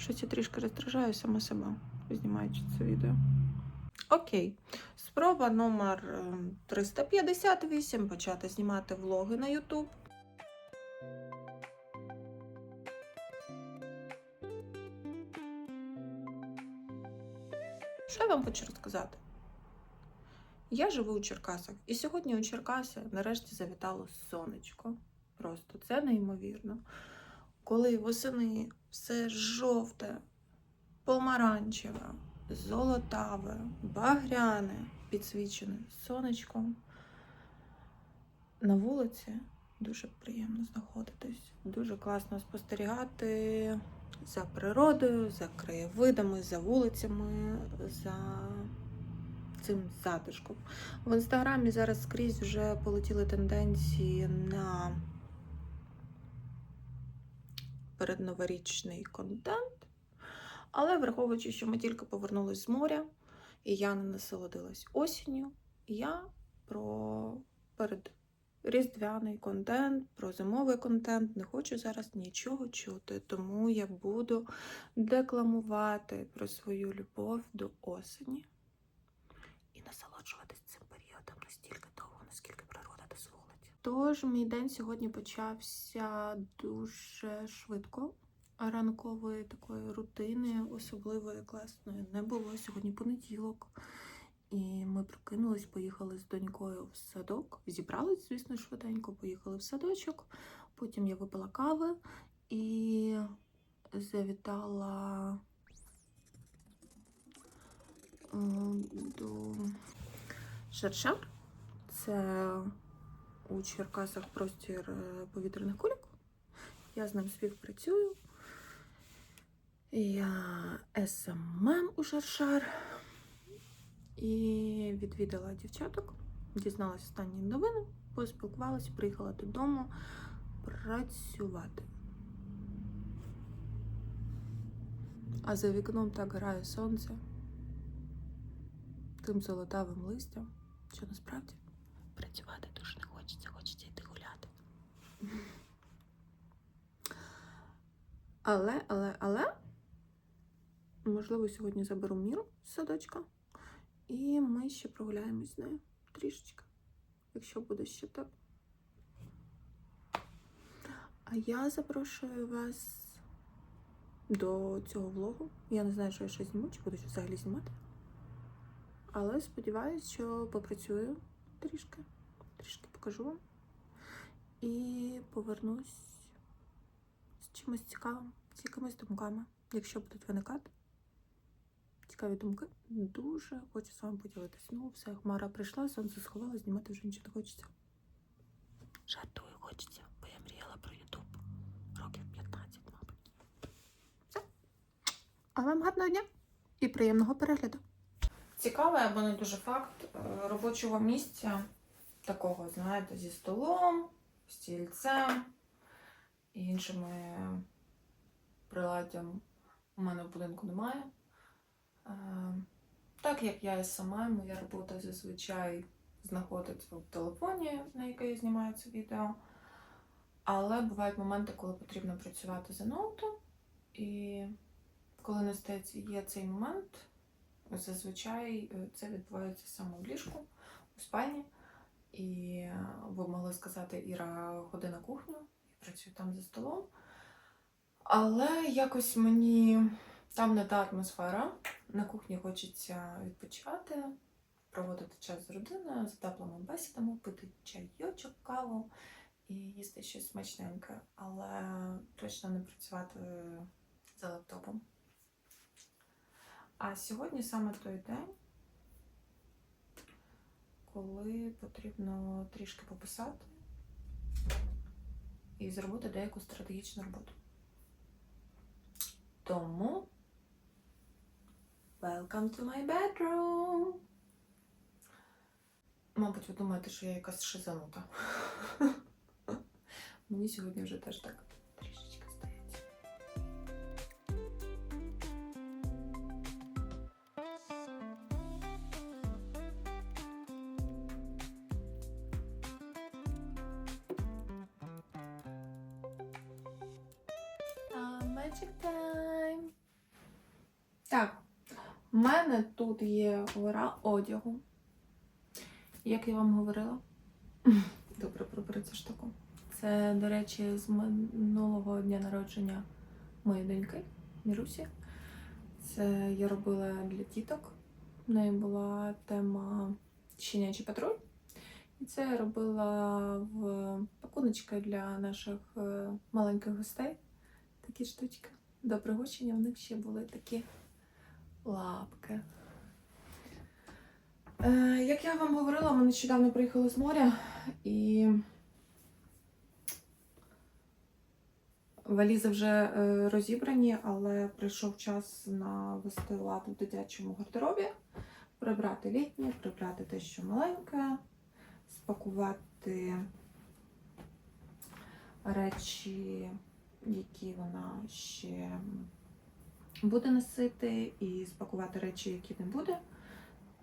Щось я трішки роздражаю сама себе, знімаючи це відео. Окей. Спроба номер е, 358 почати знімати влоги на YouTube. Що я вам хочу розказати? Я живу у Черкасах, і сьогодні у Черкаси нарешті завітало сонечко. Просто це неймовірно. Коли восени все жовте, помаранчеве, золотаве, багряне, підсвічене сонечком. На вулиці дуже приємно знаходитись. Дуже класно спостерігати за природою, за краєвидами, за вулицями, за цим затишком. В інстаграмі зараз скрізь вже полетіли тенденції на передноворічний контент. Але враховуючи, що ми тільки повернулись з моря, і я не насолодилась осінню, я про передріздвяний контент, про зимовий контент не хочу зараз нічого чути, тому я буду декламувати про свою любов до осені Тож мій день сьогодні почався дуже швидко. Ранкової такої рутини, особливої класної, не було. Сьогодні понеділок. І ми прокинулись, поїхали з донькою в садок. Зібрались, звісно, швиденько, поїхали в садочок. Потім я випила кави і завітала до Шаршар. Це у Черкасах простір е, повітряних кульок. Я з ним співпрацюю. Я СММ у Шаршар і відвідала дівчаток, дізналась останні новини, поспілкувалася, приїхала додому працювати. А за вікном так грає сонце тим золотавим листям, що насправді працювати хочеться, хочеться йти гуляти. Але, але, але, можливо, сьогодні заберу міру з садочка, і ми ще прогуляємось з нею трішечки, якщо буде ще так. А я запрошую вас до цього влогу. Я не знаю, що я ще зніму, чи буду взагалі знімати. Але сподіваюся, що попрацюю трішки, трішки покажу вам. І повернусь з чимось цікавим, з якимись думками. Якщо будуть виникати цікаві думки, дуже хочу з вами поділитися. Ну, все, хмара прийшла, сонце сховала, знімати вже нічого не хочеться. Жартую, хочеться, бо я мріяла про Ютуб років 15, мабуть. Все. А вам гарного дня і приємного перегляду. Цікавий або не дуже факт е, робочого місця, такого, знаєте, зі столом, стільцем і іншими приладдям у мене в будинку немає. Е, Так як я і сама, моя робота зазвичай знаходиться в телефоні, на який я знімаю це відео. Але бувають моменти, коли потрібно працювати за ноутом. І коли не є цей момент, зазвичай е, це відбувається саме в ліжку, у спальні. І ви могли сказати, Іра, ходи на кухню, я працюю там за столом. Але якось мені там не та атмосфера. На кухні хочеться відпочивати, проводити час з родиною, з теплими бесідами, пити чайочок, каву і їсти щось смачненьке, але точно не працювати за лаптопом. А сьогодні саме той день, коли потрібно трішки пописати і зробити деяку стратегічну роботу. Тому Welcome to my bedroom! Мабуть, ви думаєте, що я якась шизанута. Мені сьогодні вже теж так У мене тут є гора одягу. Як я вам говорила. Добре, прибери цю штуку. Це, до речі, з минулого дня народження моєї доньки Мірусі. Це я робила для діток. В неї була тема щенячий патруль. І це я робила в пакуночки для наших е, маленьких гостей. Такі штучки. До пригощення в них ще були такі лапки. Е, як я вам говорила, ми нещодавно приїхали з моря і валізи вже е, розібрані, але прийшов час навести лад в дитячому гардеробі, прибрати літнє, прибрати те, що маленьке, спакувати речі, які вона ще буде носити, і спакувати речі, які не буде,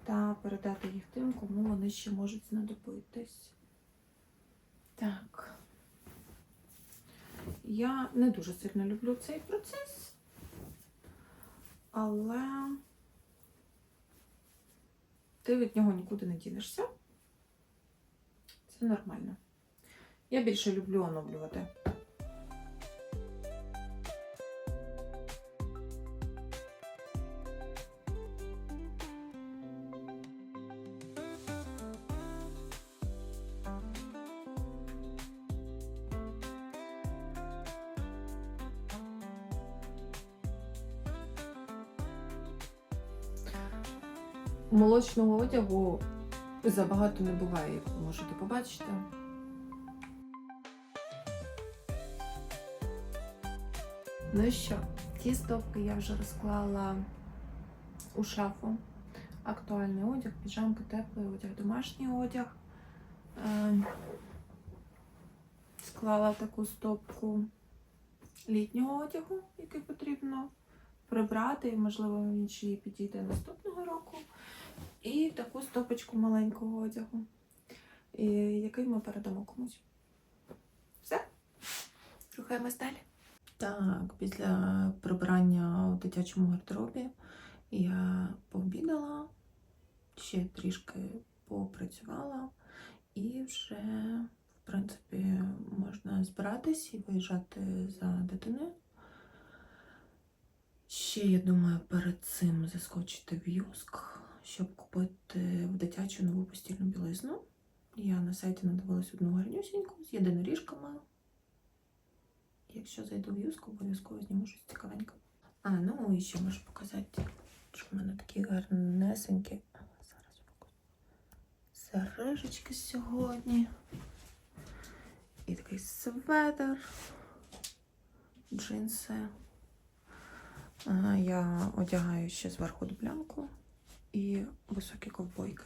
та передати їх тим, кому вони ще можуть знадобитись. Так. Я не дуже сильно люблю цей процес, але ти від нього нікуди не дінешся. Це нормально. Я більше люблю оновлювати. Молочного одягу забагато не буває, як ви можете побачити. Ну і що, ті стопки я вже розклала у шафу. Актуальний одяг, піжамки, теплий одяг, домашній одяг. Ем, Склала таку стопку літнього одягу, який потрібно прибрати, і, можливо, він ще підійде наступного року. І таку стопочку маленького одягу, який ми передамо комусь. Все. Рухаємось далі. Так, після прибирання у дитячому гардеробі я пообідала, ще трішки попрацювала, і вже, в принципі, можна збиратись і виїжджати за дитиною. Ще, я думаю, перед цим заскочити в Юск, щоб купити в дитячу нову постільну білизну. Я на сайті надивилась одну гарнюсіньку з єдиноріжками. Якщо зайду в Юск, обов'язково зніму щось цікавеньке. А, ну і ще можу показати, що в мене такі гарнесенькі. Зараз. Сережечки сьогодні. І такий светр, джинси. Я одягаю ще зверху дублянку і високі ковбойки.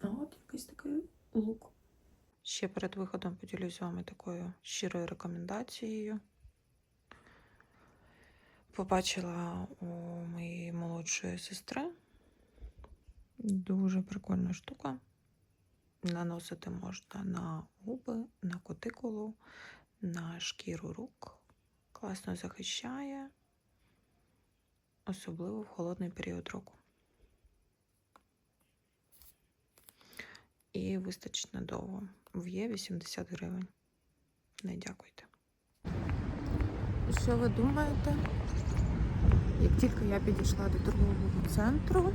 А от якийсь такий лук. Ще перед виходом поділюсь з вами такою щирою рекомендацією. Побачила у моєї молодшої сестри дуже прикольна штука. Наносити можна на губи, на кутикулу, на шкіру рук класно захищає, особливо в холодний період року. І вистачить надовго. В'є 80 гривень. Не дякуйте. Що ви думаєте? Як тільки я підійшла до торгового центру,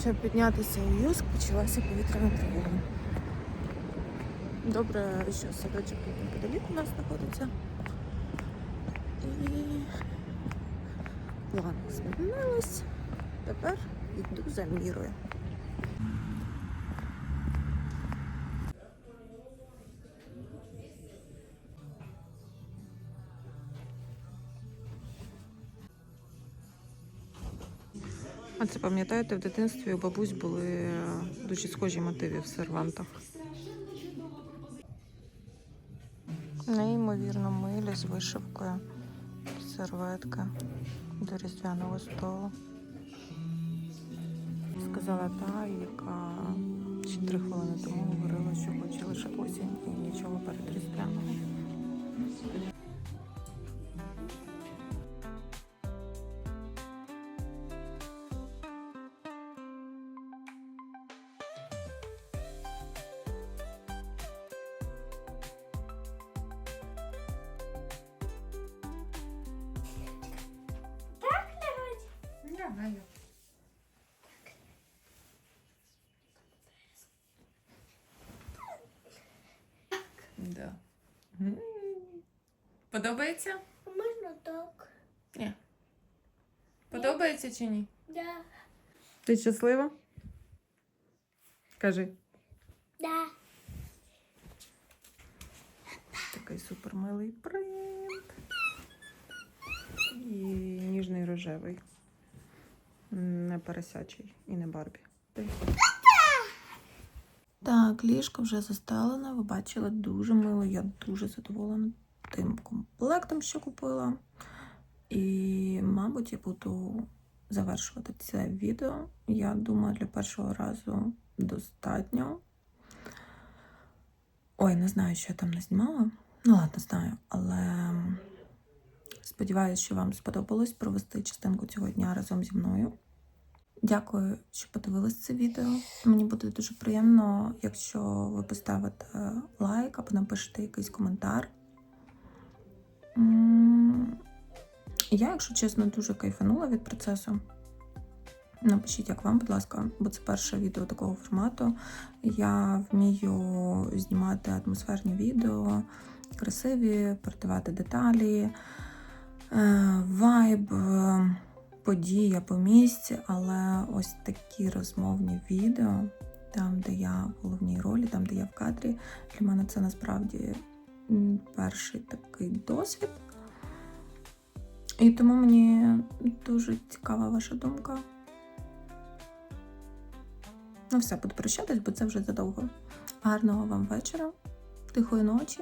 щоб піднятися у Юск, почалася повітряна тривога. Добре, що садочок неподалік у нас знаходиться. І плани змінились. Тепер йду за мірою. А це пам'ятаєте, в дитинстві у бабусь були е, дуже схожі мотиви в сервантах. Неймовірно милі з вишивкою, серветки до різдвяного столу. Сказала та, яка ще три хвилини тому говорила, що хоче лише осінь і нічого перед різдвяного. Подобається? А можна так? Ні. Подобається чи ні? Да. Ти щаслива? Кажи. Да. Такий супермилий принт. І ніжний рожевий. Не поросячий і не Барбі. Так, ліжко вже застелене. Ви бачили дуже мило. Я дуже задоволена тим комплектом, що купила. І, мабуть, я буду завершувати це відео. Я думаю, для першого разу достатньо. Ой, не знаю, що я там не знімала. Ну, ладно, знаю, але сподіваюся, що вам сподобалось провести частинку цього дня разом зі мною. Дякую, що подивились це відео. Мені буде дуже приємно, якщо ви поставите лайк або напишете якийсь коментар. Я, якщо чесно, дуже кайфанула від процесу. Напишіть, як вам, будь ласка, бо це перше відео такого формату. Я вмію знімати атмосферні відео, красиві, передавати деталі, е, вайб, е, подія по місці, але ось такі розмовні відео, там, де я в головній ролі, там, де я в кадрі, для мене це насправді перший такий досвід. І тому мені дуже цікава ваша думка. Ну, все, буду прощатись, бо це вже задовго. Гарного вам вечора, тихої ночі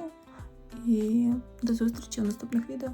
і до зустрічі у наступних відео.